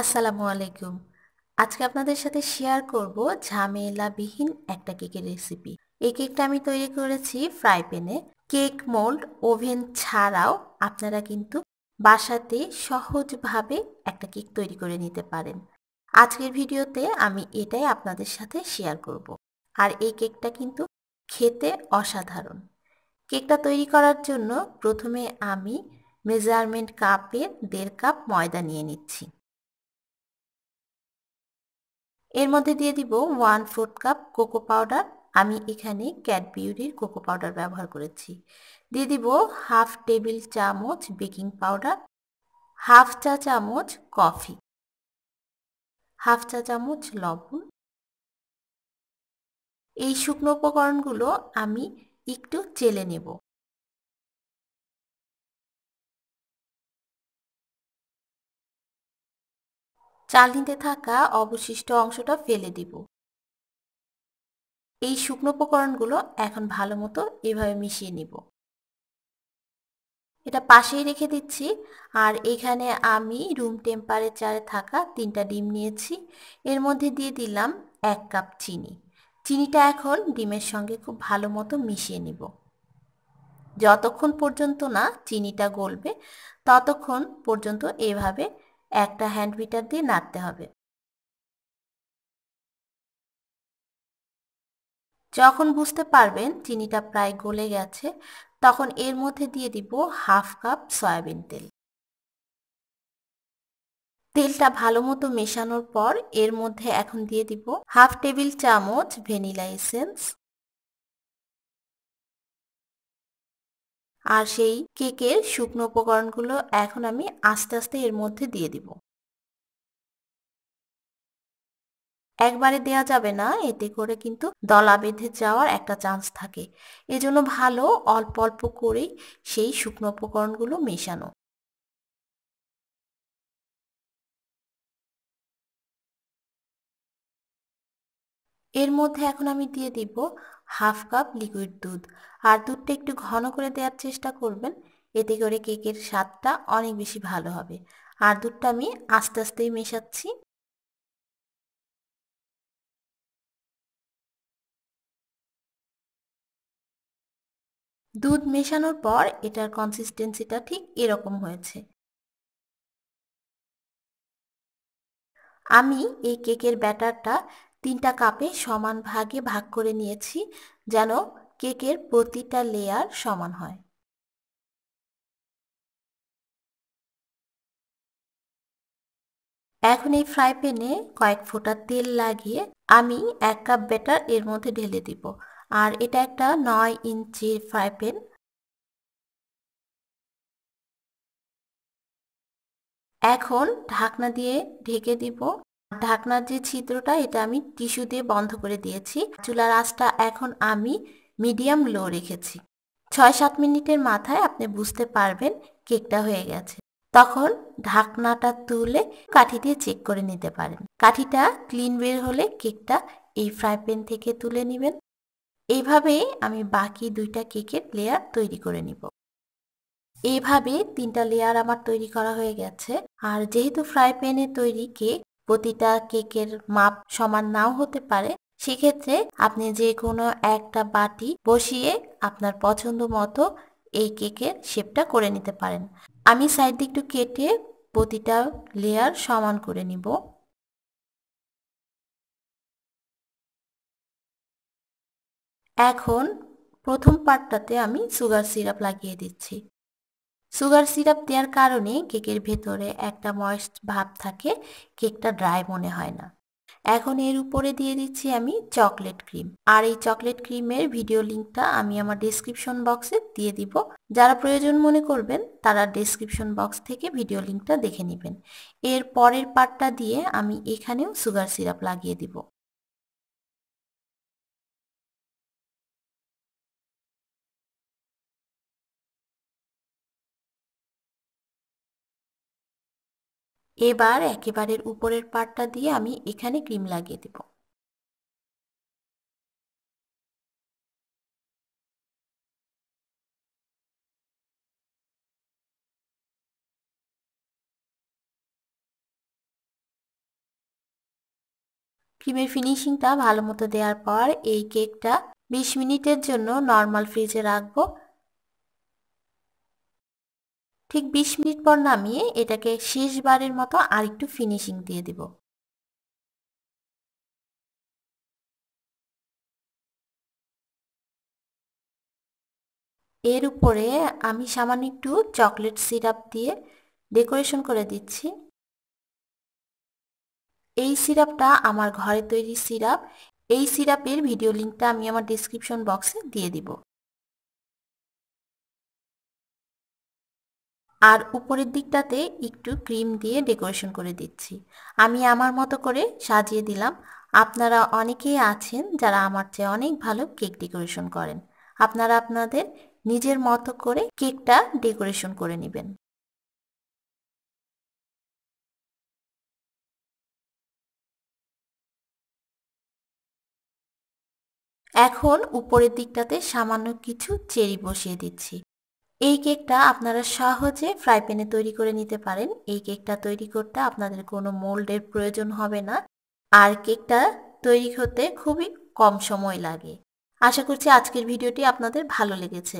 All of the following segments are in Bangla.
আসসালামু আলাইকুম। আজকে আপনাদের সাথে শেয়ার করব ঝামেলাবিহীন একটা কেকের রেসিপি এই কেকটা আমি তৈরি করেছি ফ্রাই প্যানে কেক মোল্ড ওভেন ছাড়াও আপনারা কিন্তু বাসাতে সহজভাবে একটা কেক তৈরি করে নিতে পারেন। আজকের ভিডিওতে আমি এটাই আপনাদের সাথে শেয়ার করব। আর এই কেকটা কিন্তু খেতে অসাধারণ। কেকটা তৈরি করার জন্য প্রথমে আমি মেজারমেন্ট কাপের দেড় কাপ ময়দা নিয়ে নিচ্ছি। এর মধ্যে দিয়ে দিব one fourth cup cocoa powder আমি এখানে ক্যাডবিউরির কোকো পাউডার ব্যবহার করেছি। দিয়ে দিব হাফ টেবিল চামচ বেকিং পাউডার হাফ চা চামচ কফি হাফ চা চামচ লবণ। এই শুকনো উপকরণগুলো আমি একটু চেলে নেব। চালনিতে থাকা অবশিষ্ট অংশটা ফেলে দিব। এই শুকনো উপকরণগুলো এখন ভালো মতো এভাবে মিশিয়ে নিব। এটা পাশেই রেখে দিচ্ছি আর এখানে আমি রুম টেম্পারেচারে থাকা তিনটা ডিম নিয়েছি। এর মধ্যে দিয়ে দিলাম এক কাপ চিনি। চিনিটা এখন ডিমের সঙ্গে খুব ভালো মতো মিশিয়ে নিব। যতক্ষণ পর্যন্ত না চিনিটা গলবে, ততক্ষণ পর্যন্ত এভাবে একটা হ্যান্ড বিটার দিয়ে নাড়তে হবে। যখন বুঝতে পারবেন চিনিটা প্রায় গলে গেছে, তখন এর মধ্যে দিয়ে দিব হাফ কাপ সয়াবিন তেল। তেলটা ভালো মতো মেশানোর পর এর মধ্যে এখন দিয়ে দিব হাফ টেবিল চামচ ভ্যানিলা এসেন্স আর সেই কেকের শুকনো উপকরণগুলো এখন আমি আস্তে আস্তে এর মধ্যে দিয়ে দিব। একবারে দেয়া যাবে না, এতে করে কিন্তু দলা বেঁধে যাওয়ার একটা চান্স থাকে। এজন্য ভালো অল্প অল্প করেই সেই শুকনো উপকরণগুলো মেশানো। এর মধ্যে এখন আমি দিয়ে দিব হাফ কাপ লিকুইড দুধ। আর দুধটা একটু ঘন করে দেওয়ার চেষ্টা করবেন, এতে করে কেকের স্বাদটা অনেক বেশি ভালো হবে। আর দুধটা আমি আস্তে আস্তেই মেশাচ্ছি। দুধ মেশানোর পর এটার কনসিস্টেন্সিটা ঠিক এরকম হয়েছে। আমি এই কেকের ব্যাটারটা তিনটা কাপে সমান ভাগে ভাগ করে নিয়েছি যেন কেকের প্রতিটা লেয়ার সমান হয়। এখন এই ফ্রাই প্যানে কয়েক ফোঁটা তেল লাগিয়ে আমি এক কাপ ব্যাটার এর মধ্যে ঢেলে দিব। আর এটা একটা নয় ইঞ্চির ফ্রাই প্যান এখন ঢাকনা দিয়ে ঢেকে দিব। ঢাকনার যে ছিদ্রটা এটা আমি টিস্যু দিয়ে বন্ধ করে দিয়েছি। চুলার আঁচটা এখন আমি মিডিয়াম লো রেখেছি। ছয় সাত মিনিটের মাথায় আপনি বুঝতে পারবেন কেকটা হয়ে গেছে। তখন ঢাকনাটা তুলে কাঠি দিয়ে চেক করে নিতে পারেন। কাঠিটা ক্লিন বের হলে কেকটা এই ফ্রাই প্যান থেকে তুলে নেবেন। এইভাবেই আমি বাকি দুইটা কেকের লেয়ার তৈরি করে নিব। এইভাবে তিনটা লেয়ার আমার তৈরি করা হয়ে গেছে। আর যেহেতু ফ্রাই প্যানে তৈরি কেক প্রতিটা কেকের মাপ সমান নাও হতে পারে, সেক্ষেত্রে আপনি যে কোনো একটা বাটি বসিয়ে আপনার পছন্দ মতো এই কেকের শেপটা করে নিতে পারেন। আমি সাইড দিয়ে একটু কেটে প্রতিটা লেয়ার সমান করে নিব। এখন প্রথম পার্টটাতে আমি সুগার সিরাপ লাগিয়ে দিচ্ছি। সুগার সিরাপ দেওয়ার কারণে কেকের ভেতরে একটা ময়েস্ট ভাব থাকে, কেকটা ড্রাই মনে হয় না। এখন এর উপরে দিয়ে দিচ্ছি আমি চকলেট ক্রিম। আর এই চকলেট ক্রিমের ভিডিও লিঙ্কটা আমি আমার ডিসক্রিপশন বক্সে দিয়ে দিব। যারা প্রয়োজন মনে করবেন, তারা ডিসক্রিপশন বক্স থেকে ভিডিও লিঙ্কটা দেখে নেবেন। এর পরের পার্টটা দিয়ে আমি এখানেও সুগার সিরাপ লাগিয়ে দিব। এবার একেবারের উপরের পার্টটা দিয়ে আমি এখানে ক্রিম লাগিয়ে দেব। ক্রিমের ফিনিশিংটা ভালো মতো দেওয়ার পর এই কেকটা বিশ মিনিটের জন্য নর্মাল ফ্রিজে রাখব। ঠিক বিশ মিনিট পর নামিয়ে এটাকে শেষবারের মতো আরেকটু ফিনিশিং দিয়ে দিব। এর উপরে আমি সামান্য একটু চকলেট সিরাপ দিয়ে ডেকোরেশন করে দিচ্ছি। এই সিরাপটা আমার ঘরে তৈরি সিরাপ এই সিরাপের ভিডিও লিঙ্কটা আমি আমার ডিসক্রিপশন বক্সে দিয়ে দিব। আর উপরের দিকটাতে একটু ক্রিম দিয়ে ডেকোরেশন করে দিচ্ছি। আমি আমার মতো করে সাজিয়ে দিলাম। আপনারা অনেকেই আছেন যারা আমার চেয়ে অনেক ভালো কেক ডেকোরেশন করেন। আপনারা আপনাদের নিজের মতো করে কেকটা ডেকোরেশন করে নেবেন। এখন উপরের দিকটাতে সামান্য কিছু চেরি বসিয়ে দিচ্ছি। এই কেকটা আপনারা সহজে ফ্রাই প্যানে তৈরি করে নিতে পারেন। এই কেকটা তৈরি করতে আপনাদের কোনো মোল্ডের প্রয়োজন হবে না। আর কেকটা তৈরি হতে খুবই কম সময় লাগে। আশা করছি আজকের ভিডিওটি আপনাদের ভালো লেগেছে।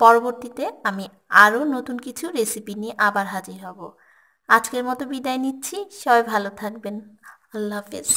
পরবর্তীতে আমি আরও নতুন কিছু রেসিপি নিয়ে আবার হাজির হব। আজকের মতো বিদায় নিচ্ছি। সবাই ভালো থাকবেন। আল্লাহ হাফেজ।